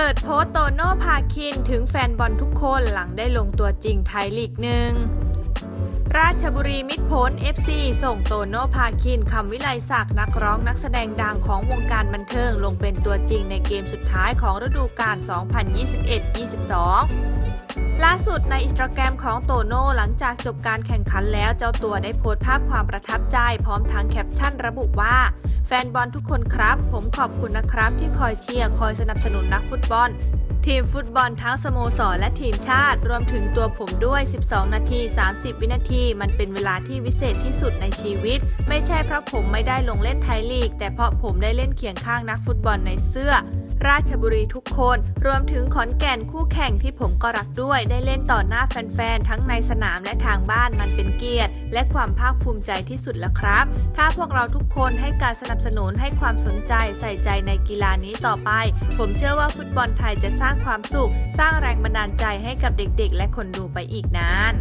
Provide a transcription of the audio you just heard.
เปิดโพสต์โตโน่พาคินถึงแฟนบอลทุกคนหลังได้ลงตัวจริงไทยลีกหนึ่งราชบุรีมิตรผล FC ส่งโตโน่พาคินคำวิไลศักดิ์นักร้องนักแสดงดังของวงการบันเทิงลงเป็นตัวจริงในเกมสุดท้ายของฤดูกาล 2021-22ล่าสุดในอินสตาแกรมของโตโน่หลังจากจบการแข่งขันแล้วเจ้าตัวได้โพสต์ภาพความประทับใจพร้อมทั้งแคปชั่นระบุว่า แฟนบอลทุกคนครับ ผมขอบคุณนะครับที่คอยเชียร์คอยสนับสนุนนักฟุตบอล ทีมฟุตบอลทั้งสโมสรและทีมชาติ รวมถึงตัวผมด้วย 12 นาที 30 วินาที มันเป็นเวลาที่วิเศษที่สุดในชีวิต ไม่ใช่เพราะผมไม่ได้ลงเล่นไทยลีก แต่เพราะผมได้เล่นเคียงข้างนักฟุตบอลในเสื้อ ราชบุรีทุกคน รวมถึงขอนแก่นคู่แข่งที่ผมก็รักด้วย ได้เล่นต่อหน้าแฟนๆ ทั้งในสนามและทางบ้านมันเป็นเกียรติ และความภาคภูมิใจที่สุดแล้วครับ ถ้าพวกเราทุกคนให้การสนับสนุนให้ความสนใจใส่ใจในกีฬานี้ต่อไป ผมเชื่อว่าฟุตบอลไทยจะสร้างความสุข สร้างแรงบันดาลใจให้กับเด็กๆ และคนดูไปอีกนาน